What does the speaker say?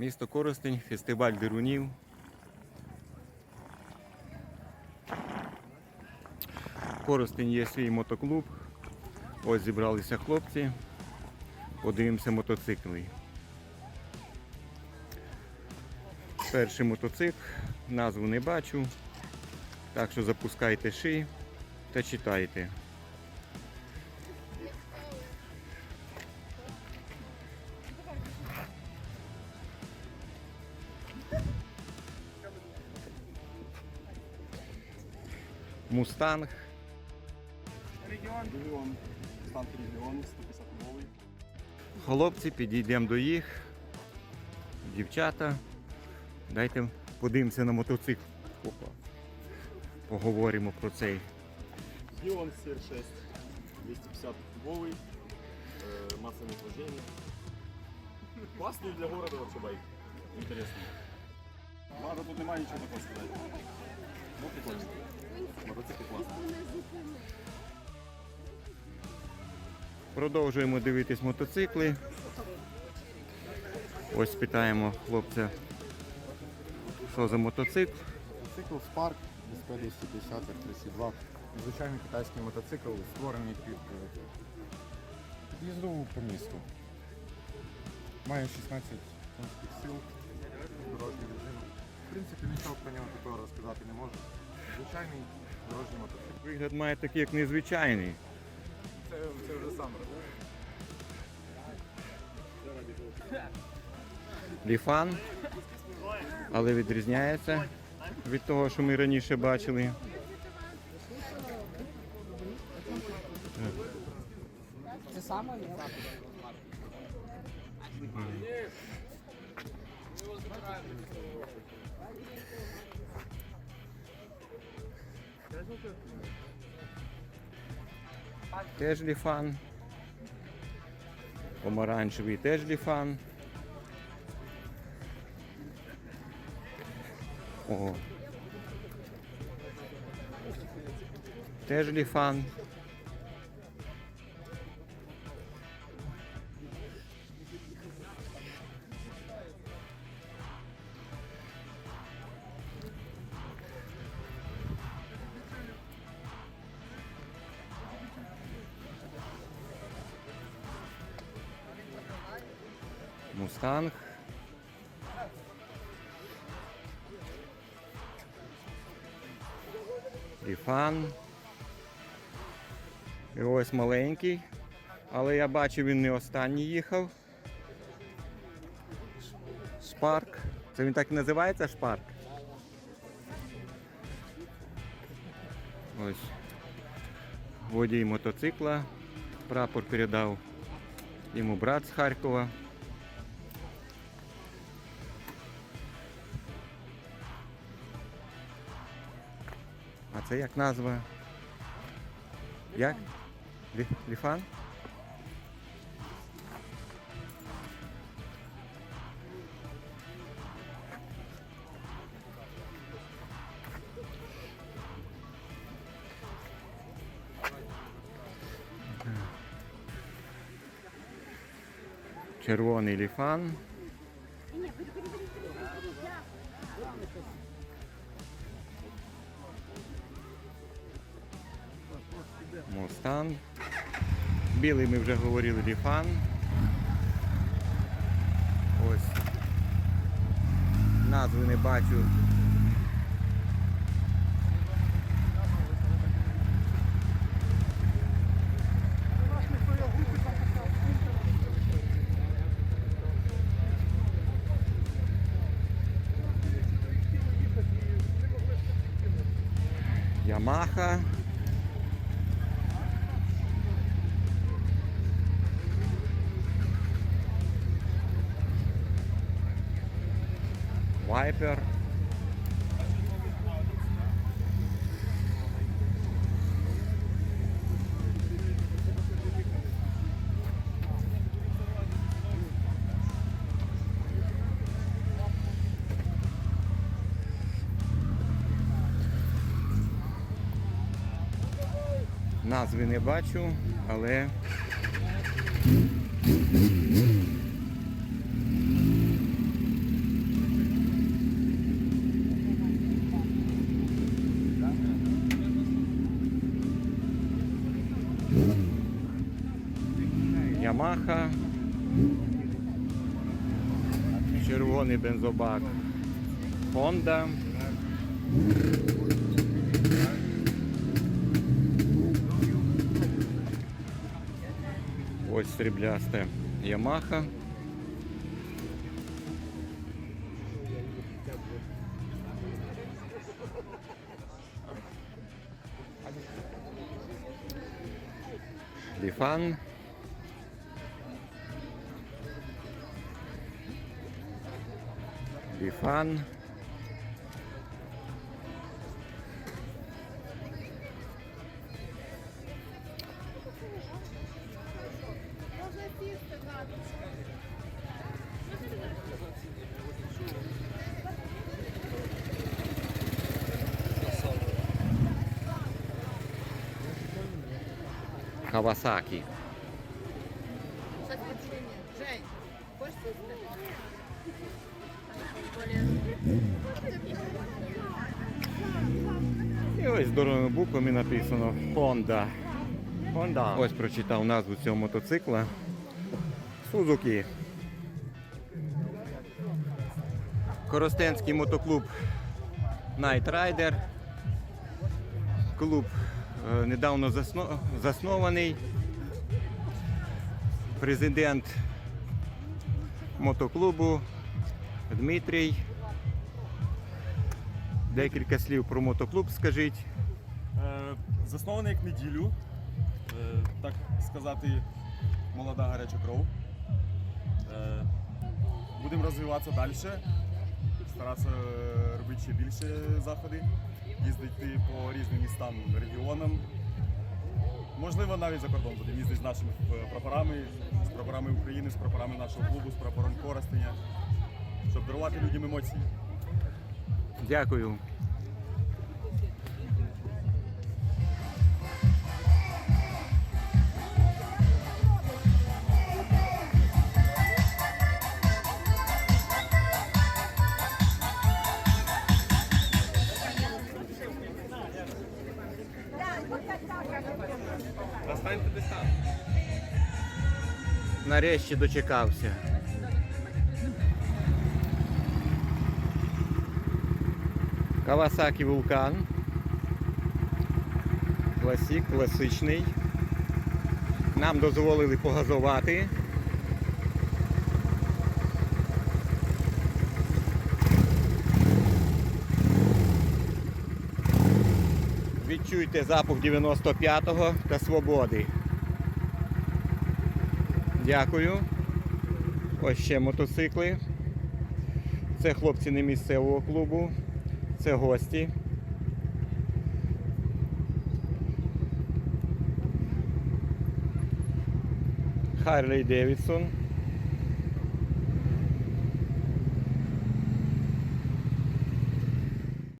Місто Коростень, фестиваль дерунів. В Коростень є свій мотоклуб. Ось зібралися хлопці. Подивимося мотоцикли. Перший мотоцикл, назву не бачу. Так що запускайте ши та читайте. Мустанг. Регіон. Регіон. Станки регіон, 150 новий. Хлопці, підійдемо до їх. Дівчата. Дайте подивимося на мотоцикл. Опа. Поговоримо про цей. Регіон CR6. 250 кубовий. Э, масса нахождения. Классный для города вообще байк. Интересный. Ладно, тут немає нічого такого сказати. Ну, прикольно. Мотоцикл классный. Продовжуємо дивитись мотоцикли. Ось питаємо хлопця, що за мотоцикл. Мотоцикл Spark SP250 R32. Звичайний китайський мотоцикл, створений під е, їзду по місту. Має 16 кінських сил, дорожній режим. В принципі, нічого про нього такого розказати не можу. Звичайний дорожній мотоцикл. Вигляд має такий, як незвичайний. Це, це вже сам Ліфан, але відрізняється від того, що ми раніше бачили. Це саме є. Теж ліфан. Помаранчевий теж ліфан. О. Теж ліфан. Мустанг. Ліфан. І ось маленький. Але я бачив, він не останній їхав. Шпарк. Це він так і називається шпарк? Ось. Водій мотоцикла. Прапор передав йому брат з Харкова. А це як назва? Як? Лі- Ліфан? Червоний ліфан. Мустанг. Білий ми вже говорили ліфан. Ось. Назви не бачу. Ямаха. Вайпер. Назви не бачу, але Ямаха. Червоний бензобак. Honda. Ось срібляста Ямаха. Ліфан. Ліфан. Кавасаки. Жень, хочешь І ось здоровими буквами написано Honda. Honda. Ось прочитав назву цього мотоцикла. Suzuki. Коростенський мотоклуб Night Rider. Клуб е, недавно заснований. Президент мотоклубу Дмитрій. Декілька слів про мотоклуб скажіть. Е, Заснований як неділю, е, так сказати, молода гаряча кров. Е, Будемо розвиватися далі, старатися робити ще більше заходи, їздити по різним містам, регіонам. Можливо, навіть за кордон будемо їздити з нашими прапорами, з прапорами України, з прапорами нашого клубу, з прапором Коростеня, щоб дарувати людям емоції. Дякую. Нарешті дочекався. Кавасакі Вулкан. Класік, класичний. Нам дозволили погазувати. Відчуйте запах 95-го та свободи. Дякую. Ось ще мотоцикли. Це хлопці не місцевого клубу. Це гості. Харлей Девідсон.